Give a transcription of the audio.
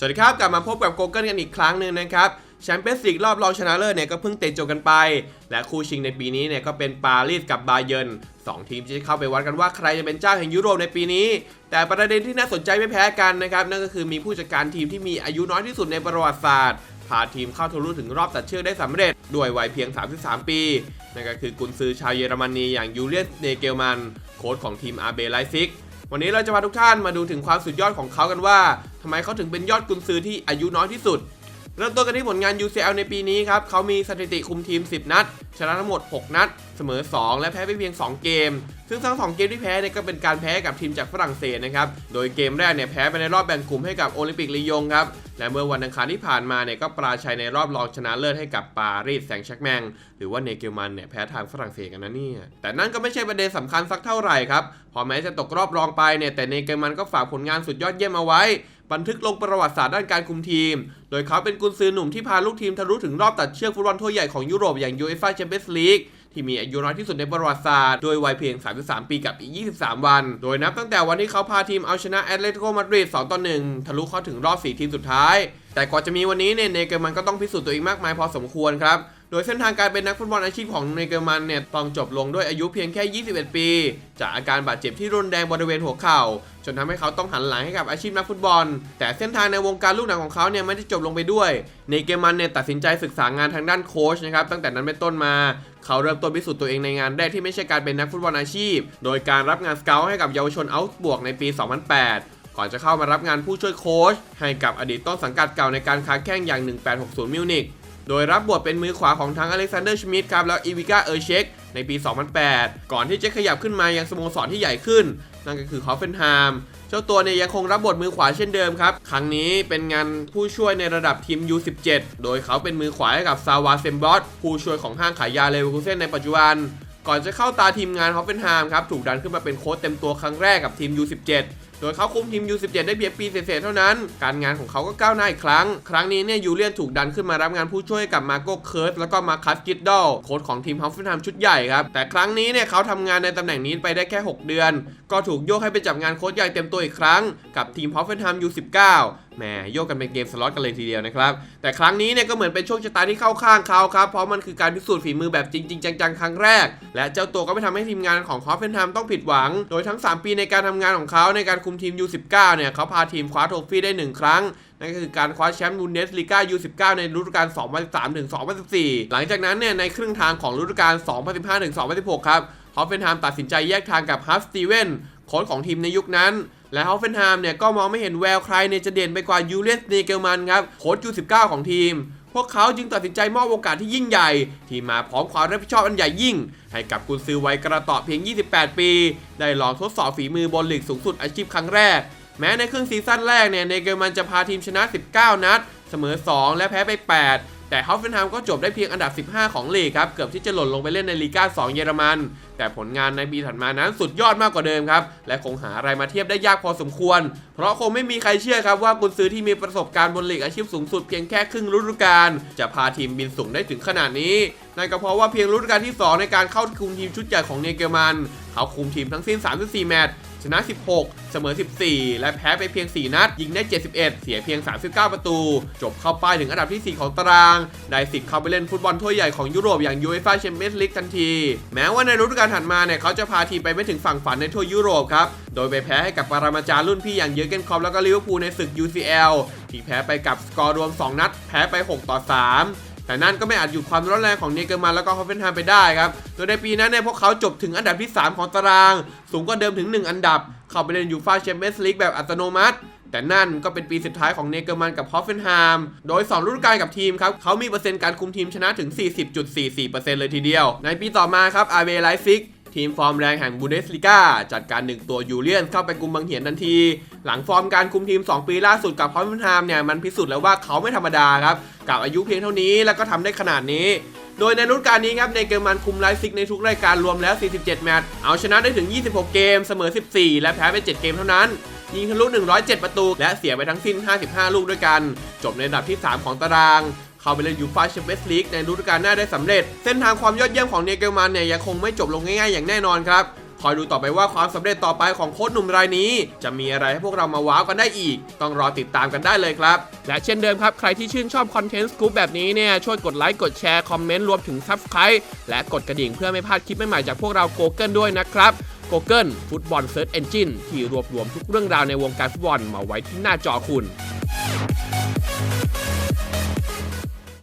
สวัสดีครับ กลับมาพบกับโกเกิลกันอีกครั้งหนึ่งนะครับแชมเปี้ยนส์ลีกรอบรองชนะเลิศเนี่ยก็เพิ่งเตะจบกันไป และคู่ชิงในปีนี้เนี่ยก็เป็นปารีสกับบาเยิร์นสองทีมที่จะเข้าไปวัดกันว่าใครจะเป็นเจ้าแห่งยุโรปในปีนี้ แต่ประเด็นที่น่าสนใจไม่แพ้กันนะครับนั่นก็คือมีผู้จัดการทีมที่มีอายุน้อยที่สุดในประวัติศาสตร์พาทีมเข้าทะลุถึงรอบตัดเชือกได้สำเร็จ ด้วยวัยเพียง 33 ปีนั่นก็คือกุนซือชาวเยอรมนีอย่างยูเลียสเนเกลมัน โค้ชของทีมอาเบไลซิก วันนี้เราจะพาทุกท่านมาดูถึงความสุดยอดของเขากันว่าทำไมเขาถึงเป็นยอดกุนซือที่อายุน้อยที่สุด เริ่มต้นกันที่ผลงาน UCL ในปีนี้ครับเขามีสถิติคุมทีม 10 นัด ชนะทั้งหมด 6 นัด เสมอ 2 และแพ้ไปเพียง 2 เกม ซึ่งทั้ง2เกมที่แพ้เนี่ยก็เป็นการแพ้กับทีมจากฝรั่งเศสนะครับ โดยเกมแรกเนี่ยแพ้ไปในรอบแบ่งกลุ่มให้กับโอลิมปิกลียงครับ และเมื่อวันอังคารที่ผ่านมาเนี่ยก็ปราชัยในรอบรองชนะเลิศให้กับปารีสแซงชร์กแมง หรือว่าเนเกลมันเนี่ยแพ้ทางฝรั่งเศสกันนะเนี่ย แต่นั่นก็ไม่ใช่ประเด็นสำคัญสักเท่าไหร่ครับ พอแม้จะตกรอบรองไปเนี่ยแต่เนเกลมันก็ฝากผลงานสุดยอดเยี่ยมเอาไว้ บันทึกลงประวัติศาสตร์ด้านการคุมทีม โดยเขาเป็นกุนซือหนุ่มที่พาลูกทีมทะลุถึงรอบตัดเชือกฟุตบอลถ้วใหญ่ของยุโรปอย่าง UEFA Champions League ที่มีอายุน้อยที่สุดในประวัติศาสตร์ โดยวัยเพียง 33 ปีกับอีก 23 วัน โดยนับตั้งแต่วันที่เขาพาทีมเอาชนะแอตเลติโกมาดริด2ต่อ1ทะลุเข้าถึงรอบ 4 ทีมสุดท้าย แต่ก่อนจะมีวันนี้เนี่ยเนเกอร์มันก็ต้องพิสูจน์ตัวเองมากมายพอสมควรครับ โดยเส้นทางการเป็นนักฟุตบอลอาชีพของเนเกอร์มันเนี่ยต้องจบลงด้วยอายุเพียงแค่ 21 ปี จากอาการบาดเจ็บที่รุนแรงบริเวณหัวเข่า จนทำให้เขาต้องหันหลังให้กับอาชีพนักฟุตบอล แต่เส้นทางในวงการลูกหนังของเขาเนี่ยไม่ได้จบลงไปด้วย เนเกอร์มันเนี่ยตัดสินใจศึกษางานทางด้านโค้ชนะครับตั้งแต่นั้นเป็นต้นมาเขาเริ่มต้นพิสูจน์ตัวเองในงานแรกที่ไม่ใช่การเป็นนักฟุตบอลอาชีพ โดยการรับงานสเกลให้กับเยาวชนเอาท์บวกในปี 2008ก่อนจะเข้ามารับงานผู้ช่วยโค้ชให้กับอดีตต้นสังกัดเก่าในการค้าแข่งอย่าง 1860 มิวนิก โดยรับบทเป็นมือขวาของทั้งอเล็กซานเดอร์ชมิดครับแล้วอีวิก้าเออร์เชคในปี 2008 ก่อนที่จะขยับขึ้นมายังสโมสรที่ใหญ่ขึ้น นั่นก็คือคอฟเฟนไฮม์เจ้าตัวเนี่ยยังคงรับบทมือขวาเช่นเดิมครับ ครั้งนี้เป็นงานผู้ช่วยในระดับทีม U17 โดยเขาเป็นมือขวาให้กับซาวาเซมบอสผู้ช่วยของห้างขายยาเลเวอร์คูเซนในปัจจุบัน ก่อนจะเข้าตาทีมงานฮอฟเฟนไฮม์ครับถูกดันขึ้นมาเป็นโค้ชเต็มตัวครั้งแรกกับทีม U17 โดยเขาคุมทีม U17 ได้เพียงปีเศษเท่านั้น การงานของเขาก็ก้าวหน้าอีกครั้ง ครั้งนี้เนี่ยยูเลียนถูกดันขึ้นมารับงานผู้ช่วยกับมาโก้เคิร์สแล้วก็มาคัสกิดดอลโค้ชของทีมฮอฟเฟนแฮมชุดใหญ่ครับ แต่ครั้งนี้เนี่ยเขาทำงานในตำแหน่งนี้ไปได้แค่ 6 เดือน ก็ถูกโยกให้ไปจับงานโค้ชใหญ่เต็มตัวอีกครั้ง กับทีมฮอฟเฟนแฮม U19 แหมโยกกันเป็นเกมสล็อตกันเลยทีเดียวนะครับ แต่ครั้งนี้เนี่ยก็เหมือนเป็นโชคชะตาที่เข้าข้างเขาครับ เพราะมันคือการพิสูจน์ฝีมือแบบจริง ๆ จังๆ ครั้งแรก และเจ้าตัวก็ไม่ทำให้ทีมงานของฮอฟเฟนไฮมต้องผิดหวัง โดยทั้ง 3 ปีในการทำงานของเขาในการคุมทีม U19 เนี่ยเขาพาทีมคว้าโทฟี่ได้ 1 ครั้งนั่นก็คือการคว้าแชมป์บูนเดสลีกา U19 ในฤดูกาล 2013ถึง2014 หลังจากนั้นเนี่ยในครึ่งทางของฤดูกาล 2015ถึง2016 ครับฮอฟเฟนไฮมตัดสินใจแยกทางกับฮัฟสตีเวนโค้ชของทีมในยุคนั้น และฮอฟเฟนไฮม์เนี่ยก็มองไม่เห็นแววใครเนี่ยจะเด่นไปกว่ายูเลียสเนเกลมันครับโค้ชยู19ของทีม พวกเขาจึงตัดสินใจมอบโอกาสที่ยิ่งใหญ่ ที่มาพร้อมความรับผิดชอบอันใหญ่ยิ่ง ให้กับกุนซือวัยกระต่อเพียง 28 ปี ได้ลองทดสอบฝีมือบนลีกสูงสุดอาชีพครั้งแรก แม้ในครึ่งซีซั่นแรกเนี่ยเนเกลมันจะพาทีมชนะ 19 นัด เสมอ 2 และแพ้ไป 8 แต่ฮอฟเฟนไฮม์ก็จบได้เพียงอันดับ 15 ของลีกครับ เกือบที่จะหล่นลงไปเล่นในลีกา2 เยอรมัน แต่ผลงานในปีถัดมานั้นสุดยอดมากกว่าเดิมครับ และคงหาอะไรมาเทียบได้ยากพอสมควร เพราะคงไม่มีใครเชื่อครับว่ากุนซือที่มีประสบการณ์บนลีกอาชีพสูงสุดเพียงแค่ครึ่งฤดูกาลจะพาทีมบินสูงได้ถึงขนาดนี้นั่นก็เพราะว่าเพียงฤดูกาลที่ 2 ในการเข้าคุมทีมชุดใหญ่ของเนเกลมัน เขาคุมทีมทั้งสิ้น 34 แมตช์ ชนะ 16 เสมอ 14 และแพ้ไปเพียง 4 นัด ยิงได้ 71 เสียเพียง 39 ประตู จบเข้าป้ายถึงอันดับที่ 4 ของตาราง ได้สิทธิ์เข้าไปเล่นฟุตบอลถ้วยใหญ่ของยุโรปอย่าง UEFA Champions League ทันที แม้ว่าในฤดูกาลถัดมาเนี่ยเขาจะพาทีมไปไม่ถึงฝั่งฝันในทั่วยุโรปครับ โดยไปแพ้ให้กับปรามาจารย์รุ่นพี่อย่างเยอร์เกนคอปแล้วก็ลิเวอร์พูลในศึก UCL ที่แพ้ไปกับสกอร์รวม 2 นัด แพ้ไป 6 ต่อ 3 แต่นั่นก็ไม่อาจหยุดความร้อนแรงของเนเกอร์มันแล้วก็ฮอฟเฟนไฮม์ไปได้ครับ โดยในปีนั้นเนี่ยพวกเขาจบถึงอันดับที่ 3 ของตาราง สูงกว่าเดิมถึง 1 อันดับ เข้าไปเล่นยูฟาแชมเปี้ยนส์ลีกแบบอัตโนมัติ แต่นั่นก็เป็นปีสุดท้ายของเนเกอร์มันกับฮอฟเฟนไฮม์ โดย2ฤดูการกับทีมครับ เขามีเปอร์เซ็นต์การคุมทีมชนะถึง 40.44%เลยทีเดียว ในปีต่อมาครับอาเวไลซิก ทีมฟอร์มแรงแห่งบูเดสลิก้าจัดการหนึ่งตัวยูเลียนเข้าไปกุมบังเหียนทันที หลังฟอร์มการคุมทีม 2 ปีล่าสุดกับฮอฟเฟนไฮม์เนี่ยมันพิสูจน์แล้วว่าเขาไม่ธรรมดาครับ กับอายุเพียงเท่านี้แล้วก็ทำได้ขนาดนี้โดยในฤดูกาลนี้ครับในเกมมันคุมไลฟ์ซิกในทุกรายการรวมแล้ว 47 แมตช์ เอาชนะได้ถึง 26 เกม เสมอ 14 และแพ้ไป 7 เกมเท่านั้น ยิงทะลุ 107 ประตู และเสียไปทั้งสิ้น 55 ลูกด้วยกัน จบในอันดับที่ 3 ของตาราง เข้าไปเล่นยูฟ่าแชมเปี้ยนส์ลีกในฤดูกาลหน้าได้สำเร็จ เส้นทางความยอดเยี่ยมของเนเกลมันเนี่ยยังคงไม่จบลงง่ายๆ อย่างแน่นอนครับคอยดูต่อไปว่าความสำเร็จต่อไปของโค้ชหนุ่มรายนี้ จะมีอะไรให้พวกเรามาว้าวกันได้อีก ต้องรอติดตามกันได้เลยครับ และเช่นเดิมครับ ใครที่ชื่นชอบคอนเทนต์สกู๊ปแบบนี้เนี่ย ช่วยกดไลค์ กดแชร์ คอมเมนต์ รวมถึง Subscribe และกดกระดิ่งเพื่อไม่พลาดคลิปใหม่ๆจากพวกเรา Google ด้วยนะครับ Google ฟุตบอลเซิร์ชเอนจินที่รวบรวมทุกเรื่องราวในวงการฟุตบอลมาไว้ที่หน้าจอคุณ